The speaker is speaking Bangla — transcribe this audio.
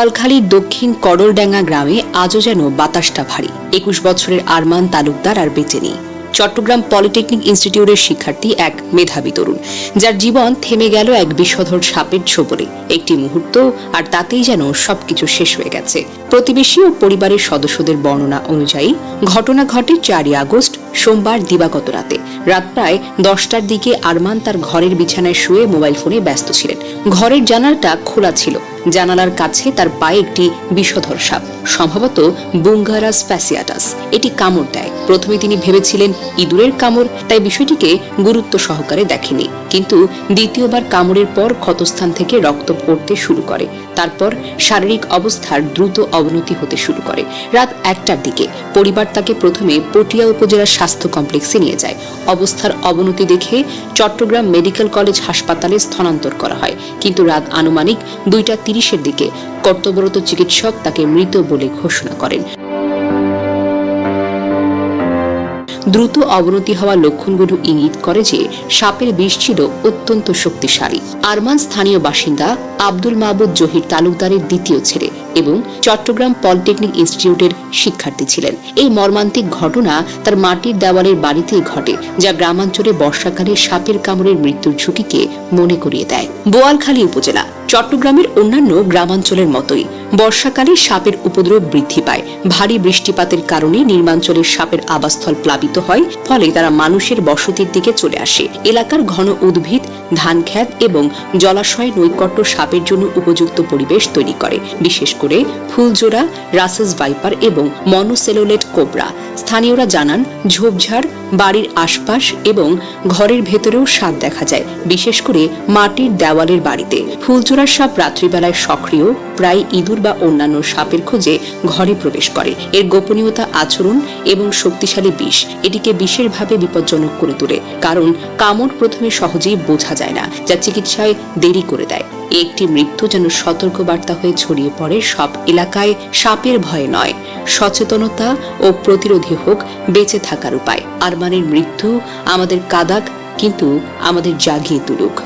পালখালীর দক্ষিণ করলডাঙ্গা গ্রামে আজও যেন বাতাসটা ভারী। একুশ বছরের আরমান তালুকদার আর বেঁচে নেই। চট্টগ্রাম পলিটেকনিক ইনস্টিটিউটের শিক্ষার্থী এক মেধাবী তরুণ, যার জীবন থেমে গেল এক বিষধর সাপের ছোবলে একটি মুহূর্ত, আর তাতেই যেন সবকিছু শেষ হয়ে গেছে। প্রতিবেশী ও পরিবারের সদস্যদের বর্ণনা অনুযায়ী, ঘটনা ঘটে চারই আগস্ট সোমবার দিবাগত রাতে। রাত প্রায় দশটার দিকে আরমান তার ঘরের বিছানায় শুয়ে মোবাইল ফোনে ব্যস্ত ছিলেন। ঘরের জানালাটা খোলা ছিল। জানালার কাছে তার পায়ে একটি বিষধর সাপ, সম্ভবত বুঙ্গারা স্প্যাসিয়াটাস। এটি কামড় দেয়। প্রথমে তিনি ভেবেছিলেন ইঁদুরের কামড়, তাই বিষয়টিকে গুরুত্ব সহকারে দেখেনি। কিন্তু দ্বিতীয়বার কামড়ের পর ক্ষতস্থান থেকে রক্ত পড়তে শুরু করে। তারপর শারীরিক অবস্থার দ্রুত অবনতি হতে শুরু করে। রাত একটার দিকে পরিবার তাকে প্রথমে পটিয়া উপজেলা স্বাস্থ্য কমপ্লেক্সে নিয়ে যায়। অবস্থার অবনতি দেখে চট্টগ্রাম মেডিকেল কলেজ হাসপাতালে স্থানান্তর করা হয়। কিন্তু রাত আনুমানিক দুইটা তিরিশের দিকে কর্তব্যরত চিকিৎসক তাকে মৃত বলে ঘোষণা করেন। দ্রুত অবনতি হওয়া লক্ষণগুলো ইঙ্গিত করে যে সাপের বিষ ছিল অত্যন্ত শক্তিশালী। আরমান স্থানীয় বাসিন্দা আব্দুল মাহবুদ জহির তালুকদারের দ্বিতীয় ছেলে এবং চট্টগ্রাম পলিটেকনিক ইনস্টিটিউটের শিক্ষার্থী ছিলেন। এই মর্মান্তিক ঘটনা তার মাটির দেওয়ালের বাড়িতেই ঘটে, যা গ্রামাঞ্চলে বর্ষাকালে সাপের কামড়ের মৃত্যুর ঝুঁকিকে মনে করিয়ে দেয়। বোয়ালখালী উপজেলা চট্টগ্রামের অন্যান্য গ্রামাঞ্চলের মতোই। বর্ষাকালে সাপের উপদ্রব বৃদ্ধি পায়। ভারী বৃষ্টিপাতের কারণে নির্মাঞ্চলের সাপের আবাসস্থল প্লাবিত হয়, ফলে তারা মানুষের বসতির দিকে চলে আসে। এলাকার ঘন উদ্ভিদ, ধান ক্ষেত এবং জলাশয় নৈকট্য সাপের জন্য উপযুক্ত পরিবেশ তৈরি করে। বিশেষ করে ফুলজোড়া রাসেস ভাইপার এবং মনোসেলোলেট কোবরা। স্থানীয়রা জানান, ঝোপঝাড়, বাড়ির আশপাশ এবং ঘরের ভেতরেও সাপ দেখা যায়, বিশেষ করে মাটির দেওয়ালের বাড়িতে। ফুলচোরার সাপ রাত্রিবেলায় সক্রিয়, প্রায় ইঁদুর বা অন্যান্য সাপের খোঁজে ঘরে প্রবেশ করে। এর গোপনীয়তা আচরণ এবং শক্তিশালী বিষ, এটিকে বিশেষভাবে বিপজ্জনক করে তোলে, কারণ কামড় প্রথমে সহজেই বোঝা যায় না, যা চিকিৎসায় দেরি করে দেয়। একটি মৃত্যু যেন সতর্ক বার্তা হয়ে ছড়িয়ে পড়ে সব এলাকায় সাপের ভয়ে নয়। সচেতনতা ও প্রতিরোধী হোক, বেঁচে থাকার উপায়। আরমানের মৃত্যু আমাদের কাদাক, কিন্তু আমাদের জাগিয়ে তুলুক।